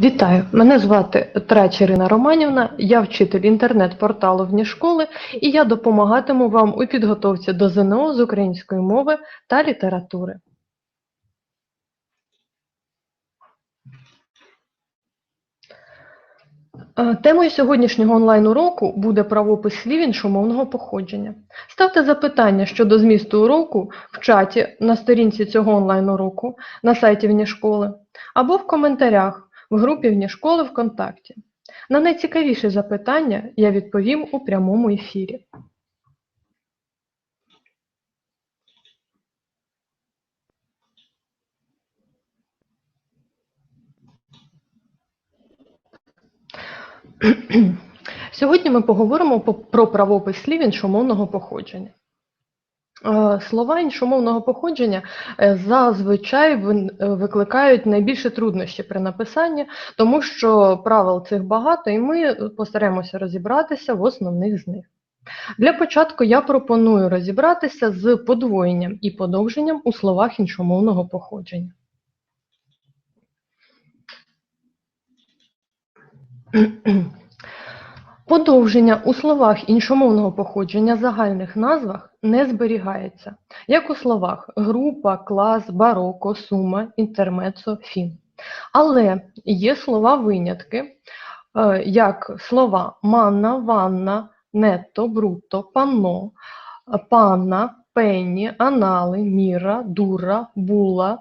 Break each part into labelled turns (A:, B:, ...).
A: Вітаю, мене звати Трач Ірина Романівна, я вчитель інтернет-порталу «Вні школи» і я допомагатиму вам у підготовці до ЗНО з української мови та літератури. Темою сьогоднішнього онлайн-уроку буде правопис слів іншомовного походження. Ставте запитання щодо змісту уроку в чаті на сторінці цього онлайн-уроку на сайті «Вні школи або в коментарях в групі «Вні школи ВКонтакті. На найцікавіші запитання я відповім у прямому ефірі. Сьогодні ми поговоримо про правопис слів іншомовного походження. Слова іншомовного походження е, зазвичай е, викликають найбільше труднощі при написанні, тому що правил цих багато, і ми постараємося розібратися в основних з них. Для початку я пропоную розібратися з подвоєнням і подовженням у словах іншомовного походження. Подовження у словах іншомовного походження загальних назвах не зберігається, як у словах група, клас, бароко, сума, інтермецо, фін. Але є слова-винятки, е, як слова манна, ванна, нетто, брутто, панно, панна, пенні, анали, міра, дура, була,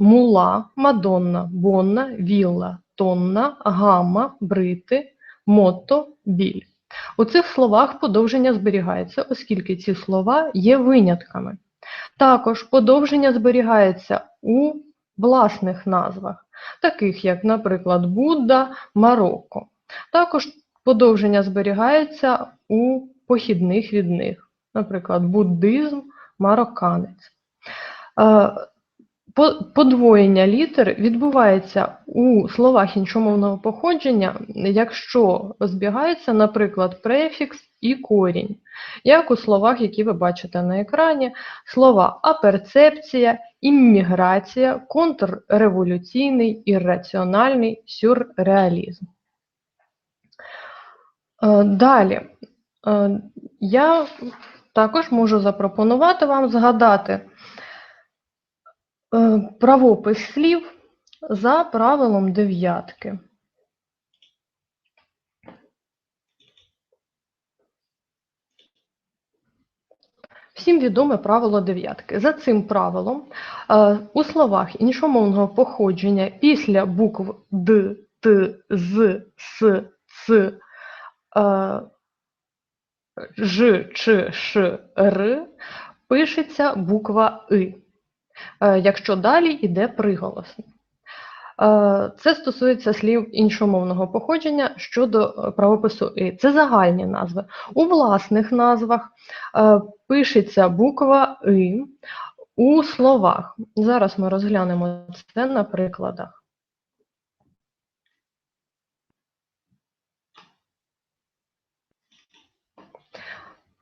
A: мула, мадонна, бонна, вілла, тонна, гама, брити, мото, біль. У цих словах подовження зберігається, оскільки ці слова є винятками. Також подовження зберігається у власних назвах, таких як, наприклад, Будда, Марокко. Також подовження зберігається у похідних від них, наприклад, буддизм, марокканець. По- Подвоєння літер відбувається у словах іншомовного походження, якщо збігається, наприклад, префікс і корінь, як у словах, які ви бачите на екрані, слова аперцепція, імміграція, контрреволюційний, ірраціональний, сюрреалізм. Е, Далі, е, я також можу запропонувати вам згадати правопис слів за правилом дев'ятки. Всім відоме правило дев'ятки. За цим правилом е, у словах іншомовного походження після букв Д, Т, З, С, Ц, е, Ж, Ч, Ш, Р пишеться буква И е, якщо далі йде приголосний. Е, Це стосується слів іншомовного походження щодо е, правопису «и». Це загальні назви. У власних назвах е, пишеться буква «и» у словах. Зараз ми розглянемо це на прикладах.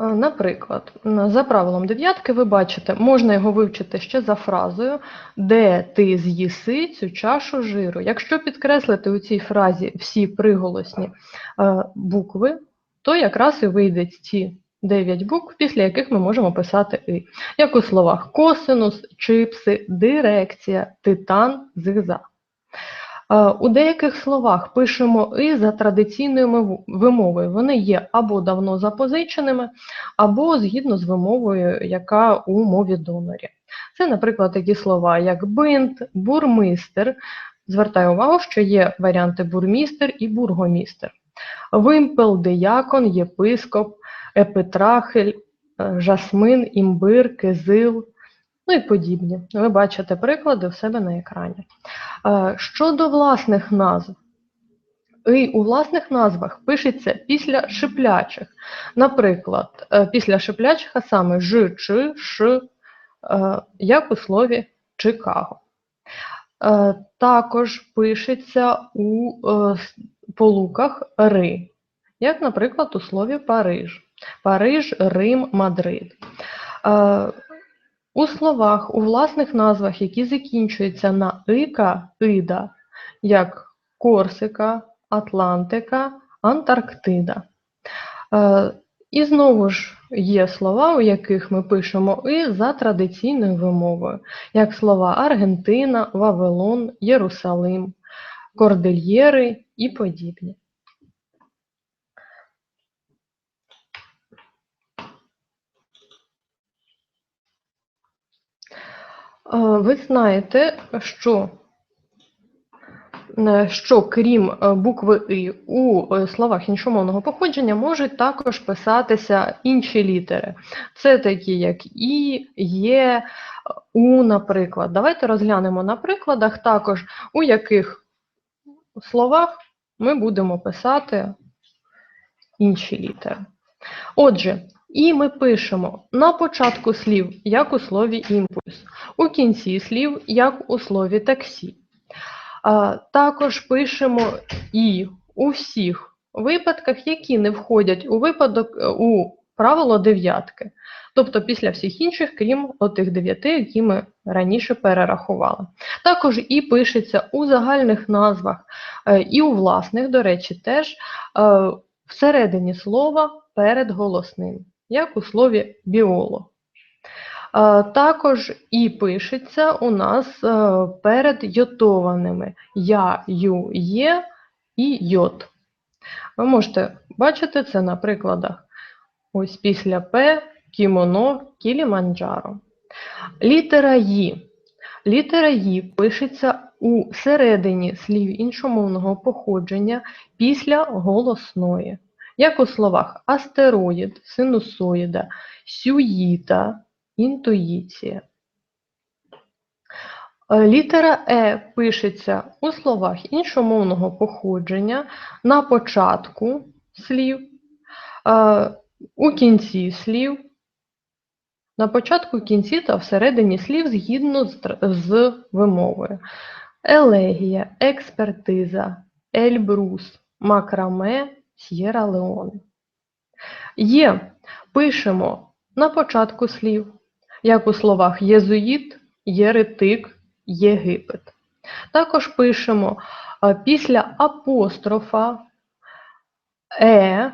A: Наприклад, за правилом дев'ятки ви бачите, можна його вивчити ще за фразою, де ти з'їси цю чашу жиру. Якщо підкреслити у цій фразі всі приголосні е, букви, то якраз і вийдуть ті 9 букв, після яких ми можемо писати «и», як у словах косинус, чипси, дирекція, титан, зигзаг. Е, У деяких словах пишемо «и» за традиційною вимовою. Вони є або давно запозиченими, або згідно з вимовою, яка у мові донорі. Це, наприклад, такі слова, як бинт, бурмистер. Звертаю увагу, що є варіанти бурмістер і бургомістер. Вимпел, диякон, єпископ, епитрахель, жасмин, імбир, кизил, ну і подібні. Ви бачите приклади в себе на екрані. Е, Щодо власних назв, і у власних назвах пишеться після шиплячих. Наприклад, е, після шиплячих, а саме ж, чи, ш, е, як у слові Чикаго. Також пишеться у полуках ри, як, наприклад, у слові Париж. Париж, Рим, Мадрид. У словах, у власних назвах, які закінчуються на ика, ида, як Корсика, Атлантика, Антарктида. Е, І знову ж є слова, у яких ми пишемо і за традиційною вимовою, як слова Аргентина, Вавилон, Єрусалим, Кордильєри і подібні. Ви знаєте, що, е, що крім е, букви И у е, словах іншомовного походження можуть також писатися інші літери. Це такі, як І, Є, У, наприклад. Давайте розглянемо на прикладах також, у яких словах ми будемо писати інші літери. Отже, і ми пишемо на початку слів, як у слові імпульс, у кінці слів, як у слові таксі. Також пишемо і у всіх випадках, які не входять у випадок е, у правило дев'ятки, тобто після всіх інших, крім отих дев'яти, які ми раніше перерахували. Також і пишеться у загальних назвах, е, і у власних, до речі, теж е, всередині слова перед голосним, як у слові біолог. Також і пишеться у нас е, перед йотованими я, ю, є і йот. Ви можете бачити це на прикладах. Ось після П, кімоно, кіліманджаро. Літера І. Літера І пишеться у середині слів іншомовного походження після голосної, як у словах астероїд, синусоїда, сюїта, інтуїція. Е, Літера Е пишеться у словах іншомовного походження на початку слів, е, у кінці слів, на початку, кінці та всередині слів згідно з, вимовою. Елегія, експертиза, Ельбрус, макраме, С'єра Леоне. Є пишемо на початку слів, як у словах єзуїт, єретик, Єгипет. Також пишемо після апострофа е,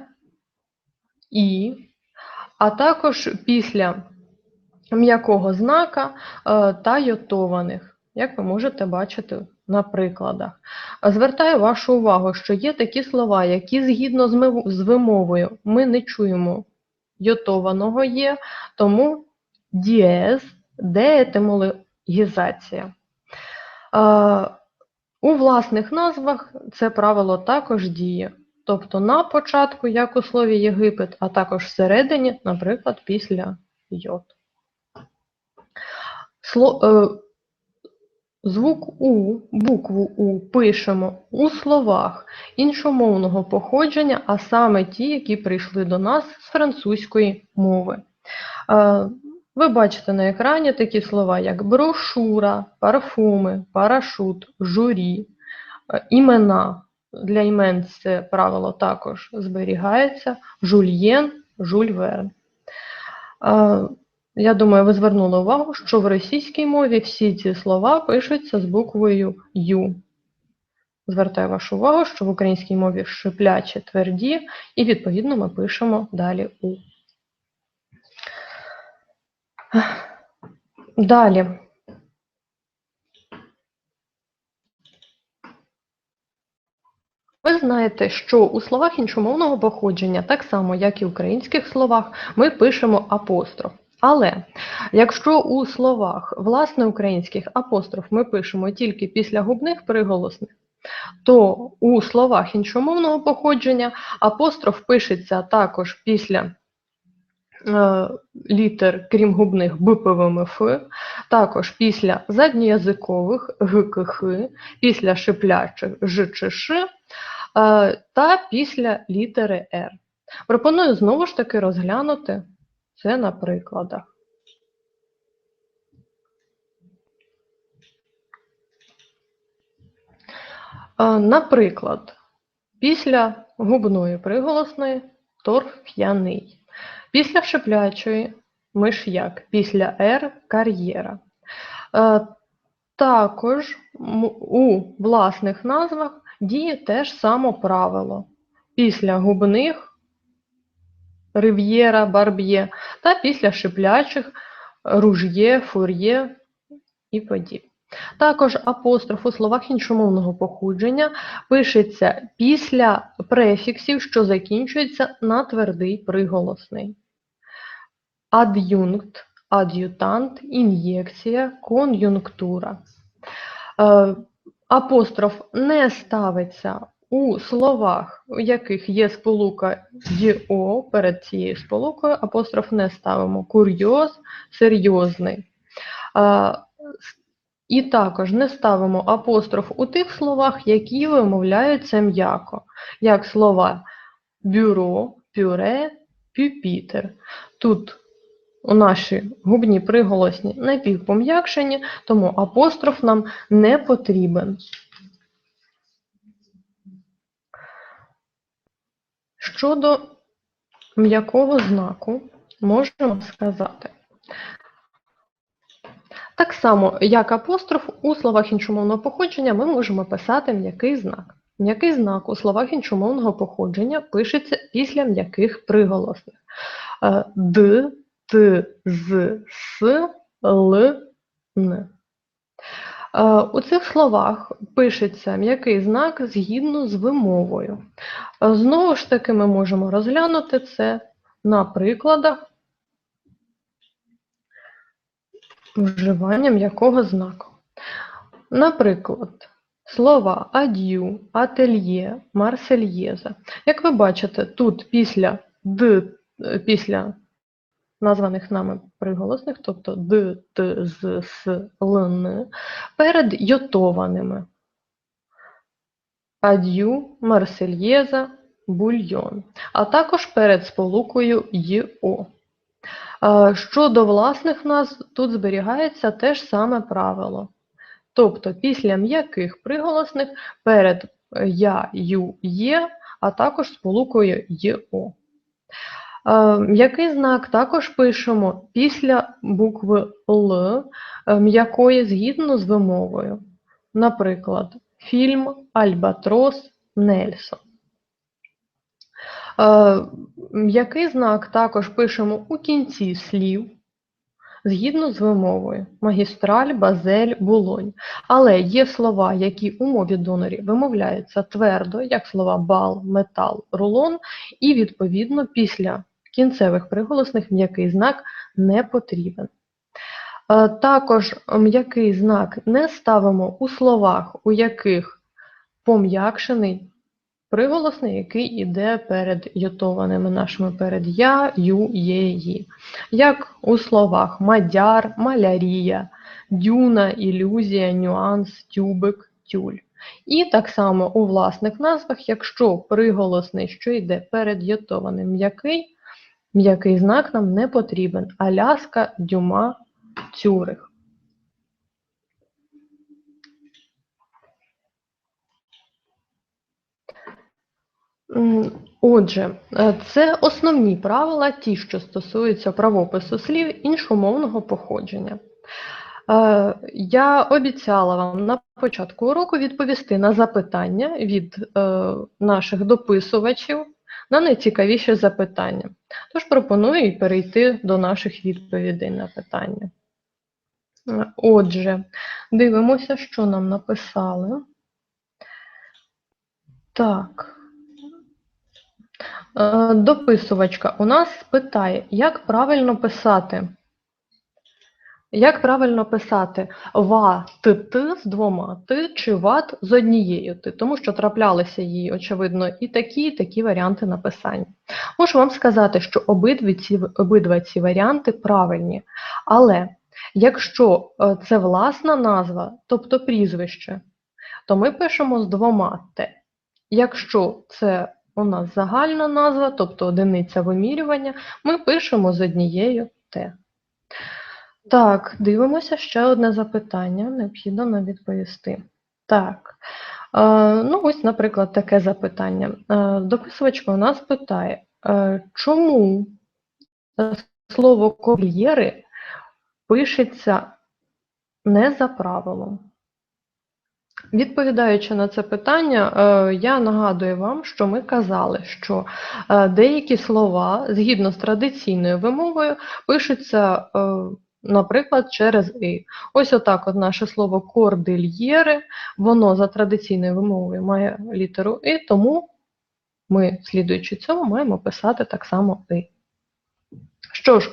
A: і, а також після м'якого знака та йотованих, як ви можете бачити на прикладах. Звертаю вашу увагу, що є такі слова, які згідно з вимовою ми не чуємо йотованого є, тому дієз, деетимологізація. У власних назвах це правило також діє. Тобто на початку, як у слові Єгипет, а також всередині, наприклад, після йод. Сло, е, звук У, букву У пишемо у словах іншомовного походження, а саме ті, які прийшли до нас з французької мови. Е, ви бачите на екрані такі слова, як брошура, парфуми, парашут, журі, е, імена. Для імен це правило також зберігається. Жульєн, Жюль Верн. Е, Я думаю, ви звернули увагу, що в російській мові всі ці слова пишуться з буквою Ю. Звертаю вашу увагу, що в українській мові шиплячі тверді, і відповідно ми пишемо далі У. Далі. Ви знаєте, що у словах іншомовного походження, так само як і в українських словах, ми пишемо апостроф. Але якщо у словах власне українських апостроф ми пишемо тільки після губних приголосних, то у словах іншомовного походження апостроф пишеться також після е, літер, крім губних, биповими Ф, також після задньоязикових ГКХ, після шиплячих Ж е, та після літери Р. Пропоную знову ж таки розглянути це на прикладах. Наприклад, після губної приголосної торф'яний, після шиплячої миш'як, після Р кар'єра. Також у власних назвах діє те ж саме правило. Після губних рив'єра, барб'є та після шиплячих руж'є, фур'є і подібне. Також апостроф у словах іншомовного походження пишеться після префіксів, що закінчуються на твердий приголосний. Ад'юнкт, ад'ютант, ін'єкція, кон'юнктура. Е, Апостроф не ставиться у словах, у яких є сполука «діо» перед цією сполукою, апостроф не ставимо. Курйоз, серйозний. І також не ставимо апостроф у тих словах, які вимовляються м'яко, як слова бюро, пюре, пюпітер. Тут у наші губні приголосні напівпом'якшені, тому апостроф нам не потрібен. Щодо м'якого знаку, можемо сказати. Так само, як апостроф, у словах іншомовного походження ми можемо писати м'який знак. М'який знак у словах іншомовного походження пишеться після м'яких приголосних. Е, Д, Т, З, С, Л, Н. Е, У цих словах пишеться м'який знак згідно з вимовою. Е, Знову ж таки, ми можемо розглянути це на прикладах вживання м'якого знаку. Наприклад, слова ад'ю, ательє, марсельєза. Як ви бачите, тут після д, е, після названих нами приголосних, тобто д, т, з, с, л, н, перед йотованими. Ад'ю, марсельєза, бульйон, а також перед сполукою. Е, Щодо власних назв, тут зберігається те ж саме правило. Тобто після м'яких приголосних перед я, ю, є, а також сполукою ЄО. Е, М'який знак також пишемо після букви Л, е, м'якої згідно з вимовою. Наприклад, фільм Альбатрос Нельсон. Е, М'який знак також пишемо у кінці слів, згідно з вимовою магістраль, базель, булонь. Але є слова, які у мові донорі вимовляються твердо, як слова бал, метал, рулон, і відповідно після кінцевих приголосних м'який знак не потрібен. Е, Також м'який знак не ставимо у словах, у яких пом'якшений приголосний, який іде перед йотованими нашими перед я, ю, є, ї. Як у словах мадяр, малярія, дюна, ілюзія, нюанс, тюбик, тюль. І так само у власних назвах, якщо приголосний, що йде перед йотованим м'який, м'який знак нам не потрібен. Аляска, дюма, цюрих. Отже, е, це основні правила, ті, що стосуються правопису слів іншомовного походження. Е, Я обіцяла вам на початку уроку відповісти на запитання від е, наших дописувачів на найцікавіші запитання. Тож пропоную і перейти до наших відповідей на питання. Отже, дивимося, що нам написали. Так. Е, Дописувачка у нас питає, як правильно писати? Як правильно писати ва ти ти з двома ти чи ват з однією ти, тому що траплялися їй, очевидно, і такі, і такі варіанти написання. Можу вам сказати, що обидві ці, обидва ці варіанти правильні. Але якщо е, це власна назва, тобто прізвище, то ми пишемо з двома те. Якщо це у нас загальна назва, тобто одиниця вимірювання, ми пишемо з однією Т. Так, дивимося ще одне запитання, необхідно нам відповісти. Так, е, ну ось, наприклад, таке запитання. Е, дописувачка у нас питає, е, чому слово ков'єри пишеться не за правилом? Відповідаючи на це питання, я нагадую вам, що ми казали, що деякі слова згідно з традиційною вимовою пишуться, наприклад, через «и». Ось отак от наше слово кордильєри, воно за традиційною вимовою має літеру «и», тому ми, слідуючи цьому, маємо писати так само «и». Що ж,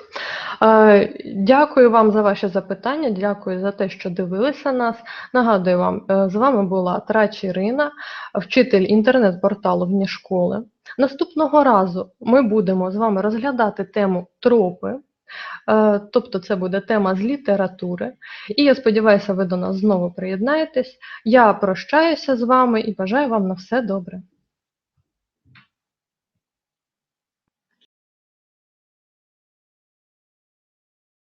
A: е, дякую вам за ваші запитання, дякую за те, що дивилися нас. Нагадую вам, е, з вами була Трач Ірина, вчитель інтернет-порталу «Вні школи. Наступного разу ми будемо з вами розглядати тему тропи, тобто це буде тема з літератури. І я сподіваюся, ви до нас знову приєднаєтесь. Я прощаюся з вами і бажаю вам на все добре.